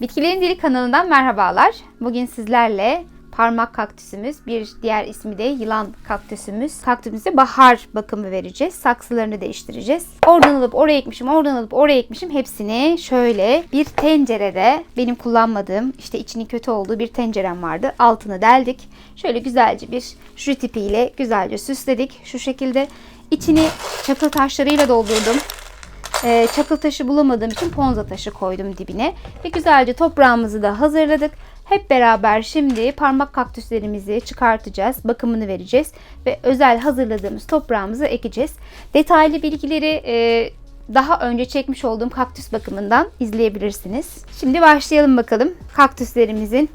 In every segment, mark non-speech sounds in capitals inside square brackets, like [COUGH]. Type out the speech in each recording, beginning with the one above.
Bitkilerin Dili kanalından merhabalar. Bugün sizlerle parmak kaktüsümüz, bir diğer ismi de yılan kaktüsümüz. Kaktüsümüze bahar bakımı vereceğiz. Saksılarını değiştireceğiz. Oradan alıp oraya ekmişim, oradan alıp oraya ekmişim. Hepsini şöyle bir tencerede benim kullanmadığım, işte içinin kötü olduğu bir tencerem vardı. Altını deldik. Şöyle güzelce bir jüri tipiyle güzelce süsledik. Şu şekilde içini çakıl taşlarıyla doldurdum. Ee, çakıl taşı bulamadığım için ponza taşı koydum dibine. Ve güzelce toprağımızı da hazırladık. Hep beraber şimdi parmak kaktüslerimizi çıkartacağız. Bakımını vereceğiz. Ve özel hazırladığımız toprağımızı ekeceğiz. Detaylı bilgileri e, daha önce çekmiş olduğum kaktüs bakımından izleyebilirsiniz. Şimdi başlayalım bakalım kaktüslerimizin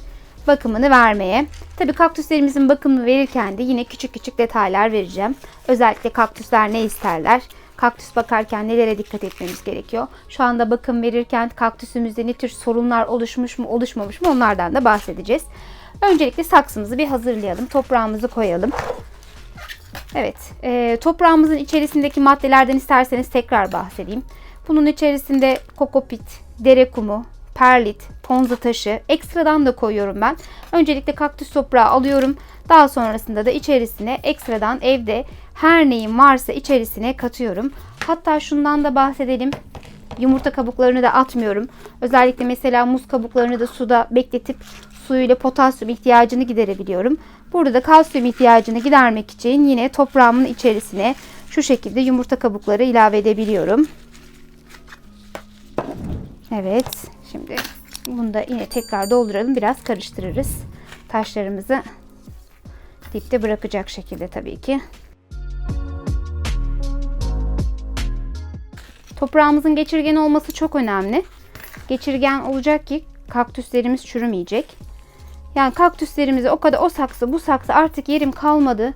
bakımını vermeye. Tabii kaktüslerimizin bakımını verirken de yine küçük küçük detaylar vereceğim. Özellikle kaktüsler ne isterler? Kaktüs bakarken nelere dikkat etmemiz gerekiyor? Şu anda bakım verirken kaktüsümüzde ne tür sorunlar oluşmuş mu oluşmamış mı onlardan da bahsedeceğiz. Öncelikle saksımızı bir hazırlayalım. Toprağımızı koyalım. Evet, e, toprağımızın içerisindeki maddelerden isterseniz tekrar bahsedeyim. Bunun içerisinde kokopit, dere kumu, perlit, ponza taşı, ekstradan da koyuyorum ben. Öncelikle kaktüs toprağı alıyorum. Daha sonrasında da içerisine ekstradan evde her neyim varsa içerisine katıyorum. Hatta şundan da bahsedelim. Yumurta kabuklarını da atmıyorum. Özellikle mesela muz kabuklarını da suda bekletip suyuyla potasyum ihtiyacını giderebiliyorum. Burada da kalsiyum ihtiyacını gidermek için yine toprağımın içerisine şu şekilde yumurta kabukları ilave edebiliyorum. Evet. Şimdi bunu da yine tekrar dolduralım. Biraz karıştırırız. Taşlarımızı dipte bırakacak şekilde tabii ki. Toprağımızın geçirgen olması çok önemli. Geçirgen olacak ki kaktüslerimiz çürümeyecek. Yani kaktüslerimizi o kadar o saksı bu saksı artık yerim kalmadı.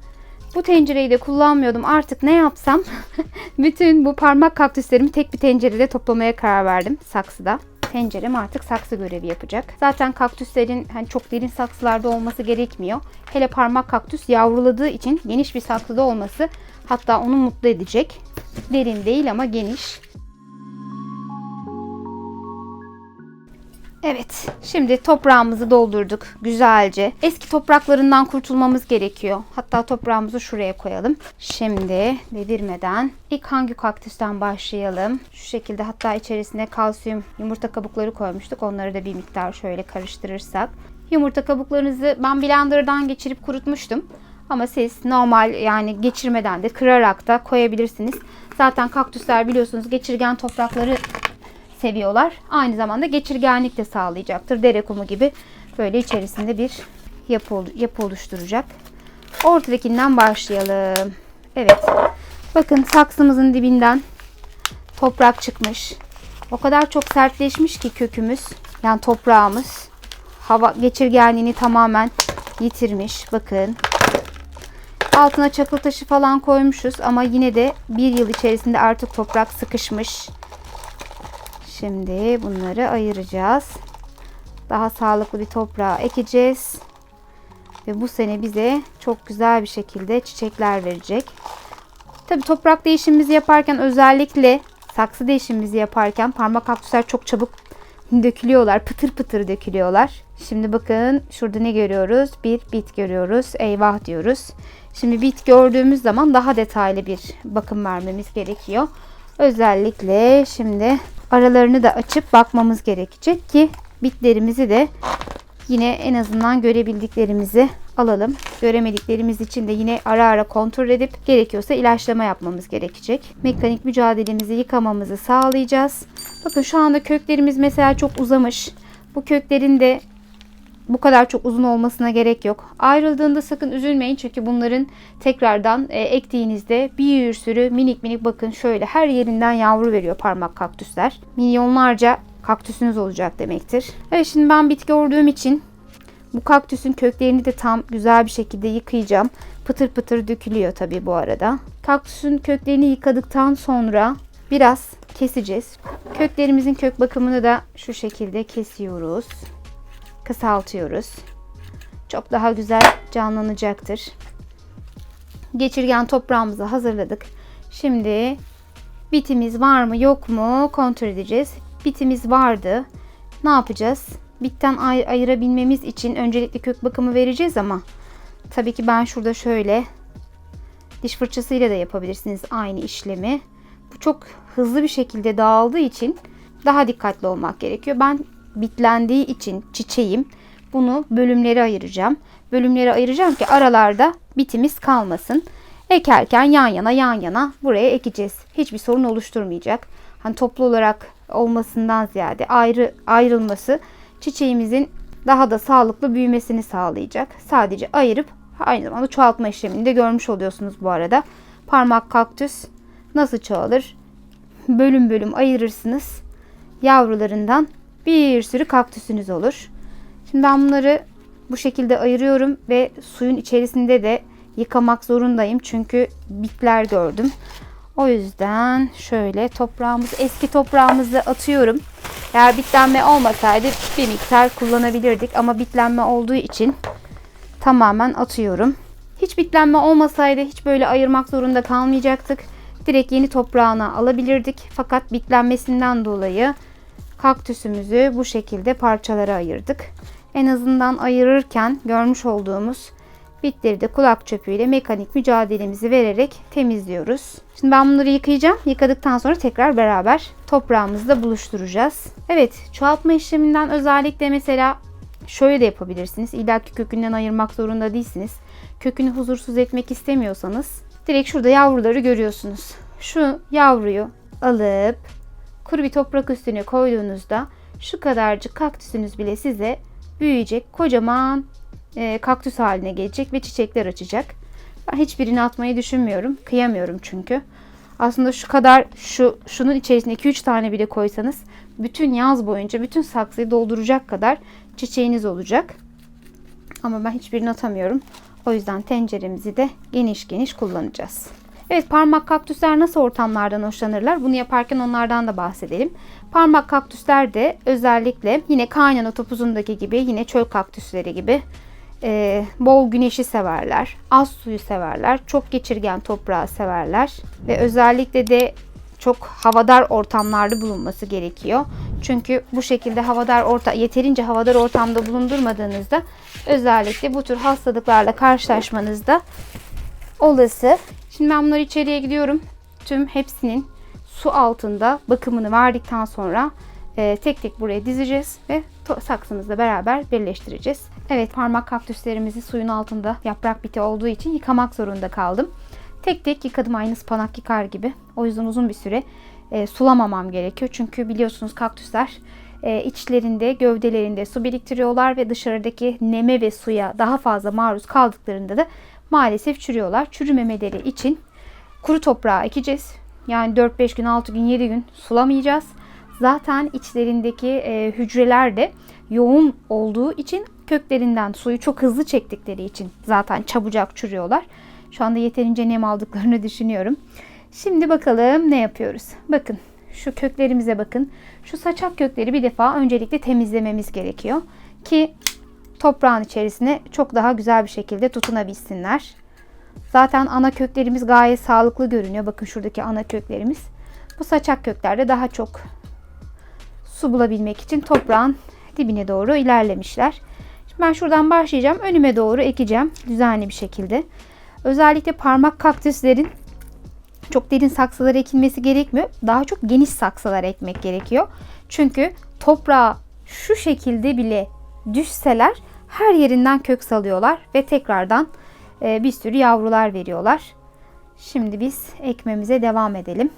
Bu tencereyi de kullanmıyordum. Artık ne yapsam [LAUGHS] bütün bu parmak kaktüslerimi tek bir tencerede toplamaya karar verdim saksıda. Tencerem artık saksı görevi yapacak. Zaten kaktüslerin hani çok derin saksılarda olması gerekmiyor. Hele parmak kaktüs yavruladığı için geniş bir saksıda olması hatta onu mutlu edecek. Derin değil ama geniş. Evet, şimdi toprağımızı doldurduk güzelce. Eski topraklarından kurtulmamız gerekiyor. Hatta toprağımızı şuraya koyalım. Şimdi devirmeden ilk hangi kaktüsten başlayalım? Şu şekilde hatta içerisine kalsiyum yumurta kabukları koymuştuk. Onları da bir miktar şöyle karıştırırsak. Yumurta kabuklarınızı ben blenderdan geçirip kurutmuştum. Ama siz normal yani geçirmeden de kırarak da koyabilirsiniz. Zaten kaktüsler biliyorsunuz geçirgen toprakları seviyorlar. Aynı zamanda geçirgenlik de sağlayacaktır. Dere kumu gibi böyle içerisinde bir yapı, yapı oluşturacak. Ortadakinden başlayalım. Evet. Bakın saksımızın dibinden toprak çıkmış. O kadar çok sertleşmiş ki kökümüz. Yani toprağımız. Hava geçirgenliğini tamamen yitirmiş. Bakın. Altına çakıl taşı falan koymuşuz ama yine de bir yıl içerisinde artık toprak sıkışmış. Şimdi bunları ayıracağız. Daha sağlıklı bir toprağa ekeceğiz. Ve bu sene bize çok güzel bir şekilde çiçekler verecek. Tabi toprak değişimimizi yaparken özellikle saksı değişimimizi yaparken parmak kaktüsler çok çabuk dökülüyorlar. Pıtır pıtır dökülüyorlar. Şimdi bakın şurada ne görüyoruz? Bir bit görüyoruz. Eyvah diyoruz. Şimdi bit gördüğümüz zaman daha detaylı bir bakım vermemiz gerekiyor. Özellikle şimdi aralarını da açıp bakmamız gerekecek ki bitlerimizi de yine en azından görebildiklerimizi alalım. Göremediklerimiz için de yine ara ara kontrol edip gerekiyorsa ilaçlama yapmamız gerekecek. Mekanik mücadelemizi yıkamamızı sağlayacağız. Bakın şu anda köklerimiz mesela çok uzamış. Bu köklerin de bu kadar çok uzun olmasına gerek yok. Ayrıldığında sakın üzülmeyin çünkü bunların tekrardan e, ektiğinizde bir sürü minik minik bakın şöyle her yerinden yavru veriyor parmak kaktüsler. Milyonlarca kaktüsünüz olacak demektir. Evet şimdi ben bitki gördüğüm için bu kaktüsün köklerini de tam güzel bir şekilde yıkayacağım. Pıtır pıtır dökülüyor tabii bu arada. Kaktüsün köklerini yıkadıktan sonra biraz keseceğiz. Köklerimizin kök bakımını da şu şekilde kesiyoruz kısaltıyoruz. Çok daha güzel canlanacaktır. Geçirgen toprağımızı hazırladık. Şimdi bitimiz var mı yok mu kontrol edeceğiz. Bitimiz vardı. ne yapacağız? Bitten ay- ayırabilmemiz için öncelikle kök bakımı vereceğiz ama tabii ki ben şurada şöyle diş fırçasıyla da yapabilirsiniz aynı işlemi. Bu çok hızlı bir şekilde dağıldığı için daha dikkatli olmak gerekiyor. Ben bitlendiği için çiçeğim bunu bölümlere ayıracağım. Bölümlere ayıracağım ki aralarda bitimiz kalmasın. Ekerken yan yana yan yana buraya ekeceğiz. Hiçbir sorun oluşturmayacak. Hani toplu olarak olmasından ziyade ayrı ayrılması çiçeğimizin daha da sağlıklı büyümesini sağlayacak. Sadece ayırıp aynı zamanda çoğaltma işlemini de görmüş oluyorsunuz bu arada. Parmak kaktüs nasıl çoğalır? Bölüm bölüm ayırırsınız. Yavrularından bir sürü kaktüsünüz olur. Şimdi ben bunları bu şekilde ayırıyorum ve suyun içerisinde de yıkamak zorundayım. Çünkü bitler gördüm. O yüzden şöyle toprağımızı, eski toprağımızı atıyorum. Eğer bitlenme olmasaydı bir miktar kullanabilirdik ama bitlenme olduğu için tamamen atıyorum. Hiç bitlenme olmasaydı hiç böyle ayırmak zorunda kalmayacaktık. Direkt yeni toprağına alabilirdik. Fakat bitlenmesinden dolayı kaktüsümüzü bu şekilde parçalara ayırdık. En azından ayırırken görmüş olduğumuz bitleri de kulak çöpüyle mekanik mücadelemizi vererek temizliyoruz. Şimdi ben bunları yıkayacağım. Yıkadıktan sonra tekrar beraber toprağımızda buluşturacağız. Evet çoğaltma işleminden özellikle mesela şöyle de yapabilirsiniz. İlla ki kökünden ayırmak zorunda değilsiniz. Kökünü huzursuz etmek istemiyorsanız direkt şurada yavruları görüyorsunuz. Şu yavruyu alıp kuru bir toprak üstüne koyduğunuzda şu kadarcık kaktüsünüz bile size büyüyecek. Kocaman e, kaktüs haline gelecek ve çiçekler açacak. Ben hiçbirini atmayı düşünmüyorum. Kıyamıyorum çünkü. Aslında şu kadar şu şunun içerisine 2-3 tane bile koysanız bütün yaz boyunca bütün saksıyı dolduracak kadar çiçeğiniz olacak. Ama ben hiçbirini atamıyorum. O yüzden tenceremizi de geniş geniş kullanacağız. Evet parmak kaktüsler nasıl ortamlardan hoşlanırlar? Bunu yaparken onlardan da bahsedelim. Parmak kaktüsler de özellikle yine kaynana topuzundaki gibi yine çöl kaktüsleri gibi e, bol güneşi severler. Az suyu severler. Çok geçirgen toprağı severler. Ve özellikle de çok havadar ortamlarda bulunması gerekiyor. Çünkü bu şekilde havadar orta yeterince havadar ortamda bulundurmadığınızda özellikle bu tür hastalıklarla karşılaşmanızda olası. Şimdi ben bunları içeriye gidiyorum. Tüm hepsinin su altında bakımını verdikten sonra e, tek tek buraya dizeceğiz ve saksımızla beraber birleştireceğiz. Evet parmak kaktüslerimizi suyun altında yaprak biti olduğu için yıkamak zorunda kaldım. Tek tek yıkadım aynı ıspanak yıkar gibi. O yüzden uzun bir süre e, sulamamam gerekiyor. Çünkü biliyorsunuz kaktüsler e, içlerinde, gövdelerinde su biriktiriyorlar ve dışarıdaki neme ve suya daha fazla maruz kaldıklarında da maalesef çürüyorlar. Çürümemeleri için kuru toprağa ekeceğiz. Yani 4-5 gün, 6 gün, 7 gün sulamayacağız. Zaten içlerindeki e, hücreler de yoğun olduğu için köklerinden suyu çok hızlı çektikleri için zaten çabucak çürüyorlar. Şu anda yeterince nem aldıklarını düşünüyorum. Şimdi bakalım ne yapıyoruz. Bakın şu köklerimize bakın. Şu saçak kökleri bir defa öncelikle temizlememiz gerekiyor. Ki toprağın içerisine çok daha güzel bir şekilde tutunabilsinler. Zaten ana köklerimiz gayet sağlıklı görünüyor. Bakın şuradaki ana köklerimiz. Bu saçak köklerde daha çok su bulabilmek için toprağın dibine doğru ilerlemişler. Şimdi ben şuradan başlayacağım. Önüme doğru ekeceğim düzenli bir şekilde. Özellikle parmak kaktüslerin çok derin saksılara ekilmesi gerekmiyor. Daha çok geniş saksılara ekmek gerekiyor. Çünkü toprağa şu şekilde bile düşseler her yerinden kök salıyorlar ve tekrardan e, bir sürü yavrular veriyorlar. Şimdi biz ekmemize devam edelim.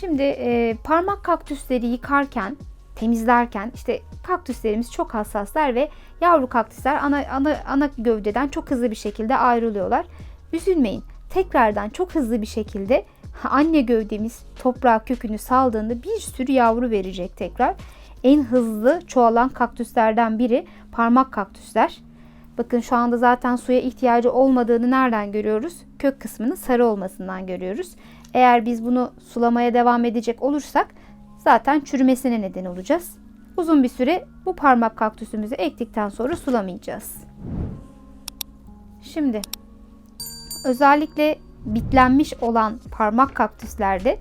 Şimdi e, parmak kaktüsleri yıkarken, temizlerken işte kaktüslerimiz çok hassaslar ve yavru kaktüsler ana, ana, ana gövdeden çok hızlı bir şekilde ayrılıyorlar. Üzülmeyin. Tekrardan çok hızlı bir şekilde anne gövdemiz toprağa kökünü saldığında bir sürü yavru verecek tekrar. En hızlı çoğalan kaktüslerden biri parmak kaktüsler. Bakın şu anda zaten suya ihtiyacı olmadığını nereden görüyoruz? Kök kısmının sarı olmasından görüyoruz. Eğer biz bunu sulamaya devam edecek olursak zaten çürümesine neden olacağız. Uzun bir süre bu parmak kaktüsümüzü ektikten sonra sulamayacağız. Şimdi özellikle bitlenmiş olan parmak kaktüslerde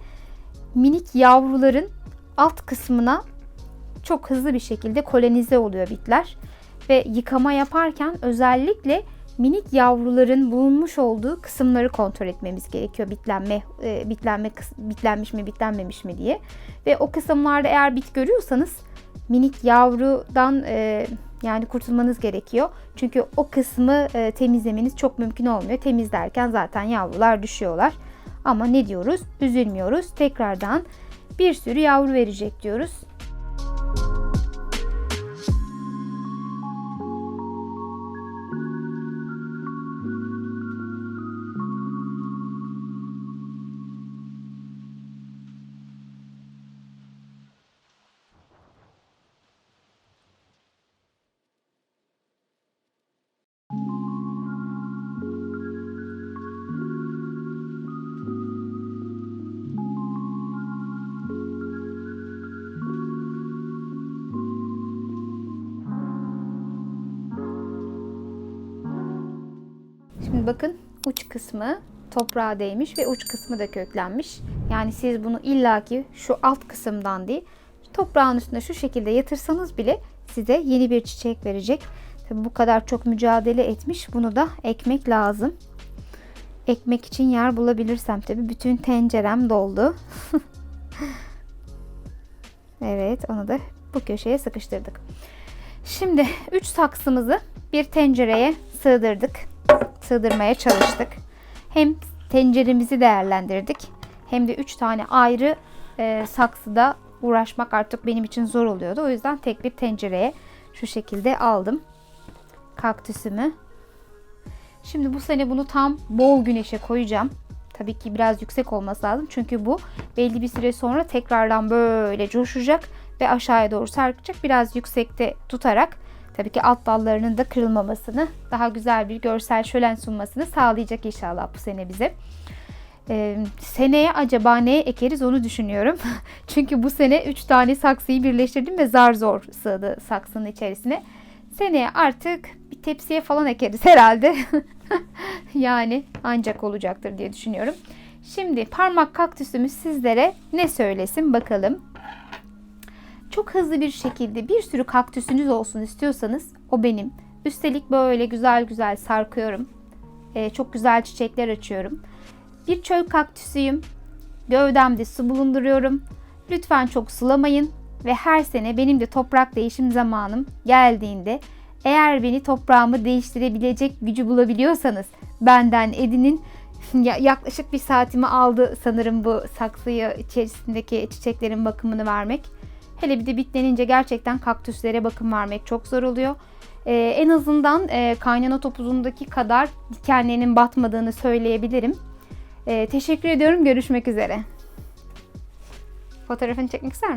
minik yavruların alt kısmına çok hızlı bir şekilde kolonize oluyor bitler. Ve yıkama yaparken özellikle minik yavruların bulunmuş olduğu kısımları kontrol etmemiz gerekiyor. Bitlenme, e, bitlenme bitlenmiş mi, bitlenmemiş mi diye. Ve o kısımlarda eğer bit görüyorsanız minik yavrudan e, yani kurtulmanız gerekiyor. Çünkü o kısmı e, temizlemeniz çok mümkün olmuyor. Temizlerken zaten yavrular düşüyorlar. Ama ne diyoruz? Üzülmüyoruz. Tekrardan bir sürü yavru verecek diyoruz. Bakın uç kısmı toprağa değmiş ve uç kısmı da köklenmiş. Yani siz bunu illaki şu alt kısımdan değil toprağın üstüne şu şekilde yatırsanız bile size yeni bir çiçek verecek. Tabi bu kadar çok mücadele etmiş. Bunu da ekmek lazım. Ekmek için yer bulabilirsem tabi bütün tencerem doldu. [LAUGHS] evet onu da bu köşeye sıkıştırdık. Şimdi 3 saksımızı bir tencereye sığdırdık sığdırmaya çalıştık. Hem tenceremizi değerlendirdik hem de 3 tane ayrı e, saksıda uğraşmak artık benim için zor oluyordu. O yüzden tek bir tencereye şu şekilde aldım kaktüsümü. Şimdi bu sene bunu tam bol güneşe koyacağım. Tabii ki biraz yüksek olması lazım. Çünkü bu belli bir süre sonra tekrardan böyle coşacak ve aşağıya doğru sarkacak. Biraz yüksekte tutarak tabii ki alt dallarının da kırılmamasını, daha güzel bir görsel şölen sunmasını sağlayacak inşallah bu sene bize. Ee, seneye acaba neye ekeriz onu düşünüyorum. [LAUGHS] Çünkü bu sene 3 tane saksıyı birleştirdim ve zar zor sığdı saksının içerisine. Seneye artık bir tepsiye falan ekeriz [LAUGHS] herhalde. [LAUGHS] yani ancak olacaktır diye düşünüyorum. Şimdi parmak kaktüsümüz sizlere ne söylesin bakalım çok hızlı bir şekilde bir sürü kaktüsünüz olsun istiyorsanız o benim. Üstelik böyle güzel güzel sarkıyorum. Ee, çok güzel çiçekler açıyorum. Bir çöl kaktüsüyüm. Gövdemde su bulunduruyorum. Lütfen çok sulamayın ve her sene benim de toprak değişim zamanım geldiğinde eğer beni toprağımı değiştirebilecek gücü bulabiliyorsanız benden edinin. [LAUGHS] Yaklaşık bir saatimi aldı sanırım bu saksıyı içerisindeki çiçeklerin bakımını vermek. Hele bir de bitlenince gerçekten kaktüslere bakım vermek çok zor oluyor. Ee, en azından e, kaynana topuzundaki kadar dikenlerinin batmadığını söyleyebilirim. Ee, teşekkür ediyorum. Görüşmek üzere. Fotoğrafını çekmek ister misin?